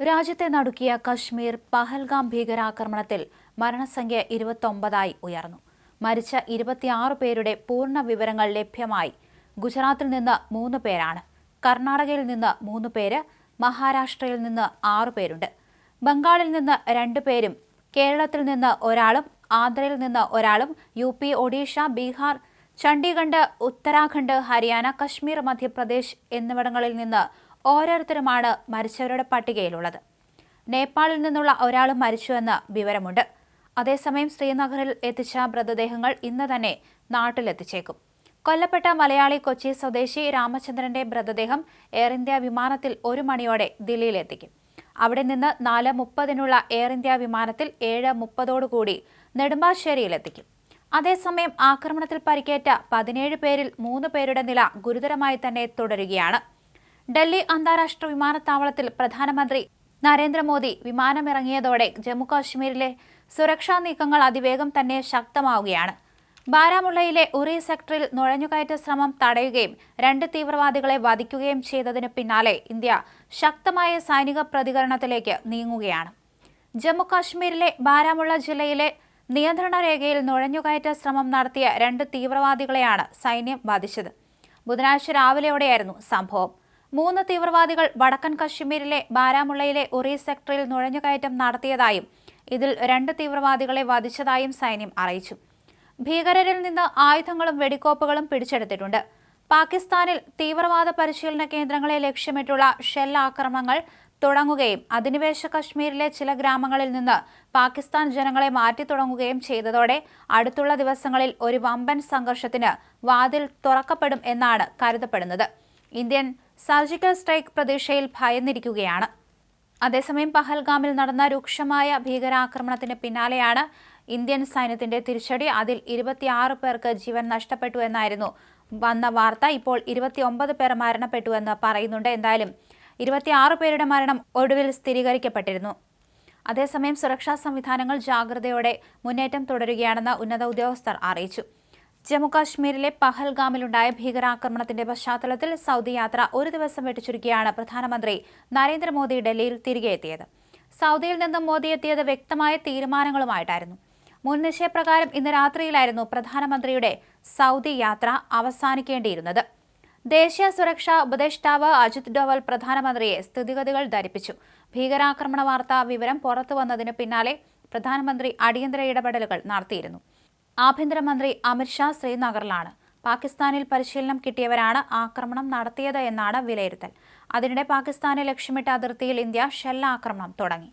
രാജ്യത്തെ നടുക്കിയ കശ്മീർ പഹൽഗാം ഭീകരാക്രമണത്തിൽ മരണസംഖ്യ ഇരുപത്തൊമ്പതായി ഉയർന്നു. മരിച്ച ഇരുപത്തിയാറ് പേരുടെ പൂർണ വിവരങ്ങൾ ലഭ്യമായി. ഗുജറാത്തിൽ നിന്ന് മൂന്ന് പേരാണ്. കർണാടകയിൽ നിന്ന് മൂന്ന് പേര് മഹാരാഷ്ട്രയിൽ നിന്ന് ആറു പേരുണ്ട്. ബംഗാളിൽ നിന്ന് രണ്ടു പേരും കേരളത്തിൽ നിന്ന് ഒരാളും ആന്ധ്രയിൽ നിന്ന് ഒരാളും യു പി ഒഡീഷ ബീഹാർ ചണ്ഡീഗഡ് ഉത്തരാഖണ്ഡ് ഹരിയാന കശ്മീർ മധ്യപ്രദേശ് എന്നിവിടങ്ങളിൽ നിന്ന് ഓരോരുത്തരുമാണ് മരിച്ചവരുടെ പട്ടികയിലുള്ളത്. നേപ്പാളിൽ നിന്നുള്ള ഒരാളും മരിച്ചുവെന്ന് വിവരമുണ്ട്. അതേസമയം ശ്രീനഗറിൽ എത്തിച്ച മൃതദേഹങ്ങൾ ഇന്ന് തന്നെ നാട്ടിലെത്തിച്ചേക്കും. കൊല്ലപ്പെട്ട മലയാളി കൊച്ചി സ്വദേശി രാമചന്ദ്രന്റെ മൃതദേഹം എയർ ഇന്ത്യ വിമാനത്തിൽ ഒരു മണിയോടെ ദില്ലിയിലെത്തിക്കും. അവിടെ നിന്ന് നാല് മുപ്പതിനുള്ള എയർ ഇന്ത്യ വിമാനത്തിൽ ഏഴ് മുപ്പതോടുകൂടി നെടുമ്പാശ്ശേരിയിലെത്തിക്കും. അതേസമയം ആക്രമണത്തിൽ പരിക്കേറ്റ പതിനേഴ് പേരിൽ മൂന്ന് പേരുടെ നില ഗുരുതരമായി തന്നെ തുടരുകയാണ്. ഡൽഹി അന്താരാഷ്ട്ര വിമാനത്താവളത്തിൽ പ്രധാനമന്ത്രി നരേന്ദ്രമോദി വിമാനമിറങ്ങിയതോടെ ജമ്മുകാശ്മീരിലെ സുരക്ഷാ നീക്കങ്ങൾ അതിവേഗം തന്നെ ശക്തമാവുകയാണ്. ബാരാമുള്ളയിലെ ഉറി സെക്ടറിൽ നുഴഞ്ഞുകയറ്റ ശ്രമം തടയുകയും രണ്ട് തീവ്രവാദികളെ വധിക്കുകയും ചെയ്തതിന് പിന്നാലെ ഇന്ത്യ ശക്തമായ സൈനിക പ്രതികരണത്തിലേക്ക് നീങ്ങുകയാണ്. ജമ്മുകാശ്മീരിലെ ബാരാമുള്ള ജില്ലയിലെ നിയന്ത്രണ രേഖയിൽ നുഴഞ്ഞുകയറ്റ ശ്രമം നടത്തിയ രണ്ട് തീവ്രവാദികളെയാണ് സൈന്യം ബാധിച്ചത് ബുധനാഴ്ച രാവിലെയോടെയായിരുന്നു സംഭവം. മൂന്ന് തീവ്രവാദികൾ വടക്കൻ കശ്മീരിലെ ബാരാമുള്ളയിലെ ഉറി സെക്ടറിൽ നുഴഞ്ഞുകയറ്റം നടത്തിയതായും ഇതിൽ രണ്ട് തീവ്രവാദികളെ വധിച്ചതായും സൈന്യം അറിയിച്ചു. ഭീകരരിൽ നിന്ന് ആയുധങ്ങളും വെടിക്കോപ്പുകളും പിടിച്ചെടുത്തിട്ടുണ്ട്. പാകിസ്ഥാനിൽ തീവ്രവാദ പരിശീലന കേന്ദ്രങ്ങളെ ലക്ഷ്യമിട്ടുള്ള ഷെൽ ആക്രമണങ്ങൾ തുടങ്ങുകയും അധിനിവേശ കശ്മീരിലെ ചില ഗ്രാമങ്ങളിൽ നിന്ന് പാകിസ്ഥാൻ ജനങ്ങളെ മാറ്റി തുടങ്ങുകയും ചെയ്തതോടെ അടുത്തുള്ള ദിവസങ്ങളിൽ ഒരു വമ്പൻ സംഘർഷത്തിന് വാതിൽ തുറക്കപ്പെടും എന്നാണ് കരുതപ്പെടുന്നത്. ഇന്ത്യൻ സർജിക്കൽ സ്ട്രൈക്ക് പ്രതീക്ഷയിൽ ഭയന്നിരിക്കുകയാണ്. അതേസമയം പഹൽഗാമിൽ നടന്ന രൂക്ഷമായ ഭീകരാക്രമണത്തിന് പിന്നാലെയാണ് ഇന്ത്യൻ സൈന്യത്തിന്റെ തിരിച്ചടി. അതിൽ ഇരുപത്തിയാറ് പേർക്ക് ജീവൻ നഷ്ടപ്പെട്ടു എന്നായിരുന്നു വന്ന വാർത്ത. ഇപ്പോൾ ഇരുപത്തിയൊമ്പത് പേർ മരണപ്പെട്ടു എന്ന് പറയുന്നുണ്ട്. എന്തായാലും ഇരുപത്തിയാറ് പേരുടെ മരണം ഒടുവിൽ സ്ഥിരീകരിക്കപ്പെട്ടിരുന്നു. അതേസമയം സുരക്ഷാ സംവിധാനങ്ങൾ ജാഗ്രതയോടെ മുന്നേറ്റം തുടരുകയാണെന്ന് ഉന്നത ഉദ്യോഗസ്ഥർ അറിയിച്ചു. ജമ്മുകാശ്മീരിലെ പഹൽഗാമിലുണ്ടായ ഭീകരാക്രമണത്തിന്റെ പശ്ചാത്തലത്തിൽ സൗദി യാത്ര ഒരു ദിവസം വെട്ടിച്ചുരുക്കിയാണ് പ്രധാനമന്ത്രി നരേന്ദ്രമോദി ഡൽഹിയിൽ തിരികെ എത്തിയത്. സൗദിയിൽ നിന്നും മോദി എത്തിയത് വ്യക്തമായ തീരുമാനങ്ങളുമായിട്ടായിരുന്നു. മുൻ നിശ്ചയപ്രകാരം ഇന്ന് രാത്രിയിലായിരുന്നു പ്രധാനമന്ത്രിയുടെ സൗദി യാത്ര അവസാനിക്കേണ്ടിയിരുന്നത്. ദേശീയ സുരക്ഷാ ഉപദേഷ്ടാവ് അജിത് ഡോവൽ പ്രധാനമന്ത്രിയെ സ്ഥിതിഗതികൾ ധരിപ്പിച്ചു. ഭീകരാക്രമണ വാർത്താ വിവരം പുറത്തു വന്നതിന് പിന്നാലെ പ്രധാനമന്ത്രി അടിയന്തര ഇടപെടലുകൾ നടത്തിയിരുന്നു. ആഭ്യന്തരമന്ത്രി അമിത്ഷാ ശ്രീനഗറിലാണ്. പാകിസ്ഥാനിൽ പരിശീലനം കിട്ടിയവരാണ് ആക്രമണം നടത്തിയത് എന്നാണ് വിലയിരുത്തൽ. അതിനിടെ പാകിസ്ഥാനെ ലക്ഷ്യമിട്ട അതിർത്തിയിൽ ഇന്ത്യ ഷെല്ലാക്രമണം തുടങ്ങി.